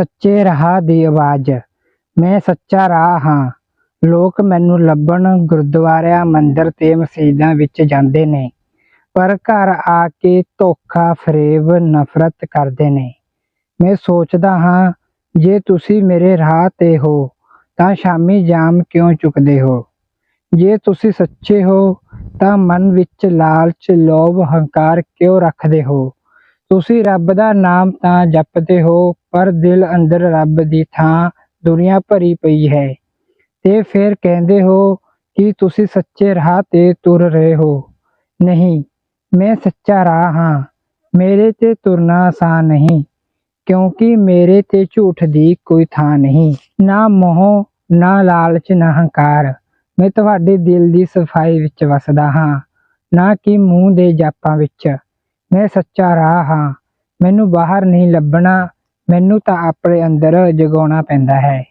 ਸੱਚੇ ਰਾਹ ਦੀ ਆਵਾਜ਼। ਮੈਂ ਸੱਚਾ ਰਾਹ ਹਾਂ। ਲੋਕ ਮੈਨੂੰ ਲੱਭਣ ਗੁਰਦੁਆਰਿਆਂ, ਮੰਦਿਰ ਤੇ ਮਸਜਿਦਾਂ ਵਿੱਚ ਜਾਂਦੇ ਨੇ। ਪਰ ਘਰ ਆ ਕੇ ਧੋਖਾ, ਫਰੇਬ, ਨਫ਼ਰਤ ਕਰਦੇ ਨੇ। ਮੈਂ ਸੋਚਦਾ ਹਾਂ, ਜੇ ਤੁਸੀਂ ਮੇਰੇ ਰਾਹ ਤੇ ਹੋ, ਤਾਂ ਸ਼ਾਮੀ ਜਾਮ ਕਿਉਂ ਚੁੱਕਦੇ ਹੋ? ਜੇ ਤੁਸੀਂ ਸੱਚੇ ਹੋ, ਤਾਂ ਮਨ ਵਿੱਚ ਲਾਲਚ, ਲੋਭ, ਹੰਕਾਰ ਕਿਉਂ ਰੱਖਦੇ ਹੋ? ਤੁਸੀਂ ਰੱਬ ਦਾ ਨਾਮ ਤਾਂ ਜਪਦੇ ਹੋ, ਪਰ ਦਿਲ ਅੰਦਰ ਰੱਬ ਦੀ ਥਾਂ ਦੁਨੀਆ ਭਰੀ ਪਈ ਹੈ। ਤੇ ਫਿਰ ਕਹਿੰਦੇ ਹੋ ਕਿ ਤੁਸੀਂ ਸੱਚੇ ਰਾਹ ਤੇ ਤੁਰ ਰਹੇ ਹੋ। ਨਹੀਂ, ਮੈਂ ਸੱਚਾ ਰਾਹ ਹਾਂ। ਮੇਰੇ ਤੇ ਤੁਰਨਾ ਆਸਾਨ ਨਹੀਂ, ਕਿਉਂਕਿ ਮੇਰੇ ਤੇ ਝੂਠ ਦੀ ਕੋਈ ਥਾਂ ਨਹੀਂ। ਨਾ ਮੋਹ, ਨਾ ਲਾਲਚ, ਨਾ ਹੰਕਾਰ। ਮੈਂ ਤੁਹਾਡੇ ਦਿਲ ਦੀ ਸਫ਼ਾਈ ਵਿੱਚ ਵਸਦਾ ਹਾਂ, ਨਾ ਕਿ ਮੂੰਹ ਦੇ ਜਾਪਾਂ ਵਿੱਚ। ਮੈਂ ਸੱਚਾ ਰਾਹ ਹਾਂ। ਮੈਨੂੰ ਬਾਹਰ ਨਹੀਂ ਲੱਭਣਾ। ਮੈਨੂੰ ਤਾਂ ਆਪਣੇ ਅੰਦਰ ਜਗਾਉਣਾ ਪੈਂਦਾ ਹੈ।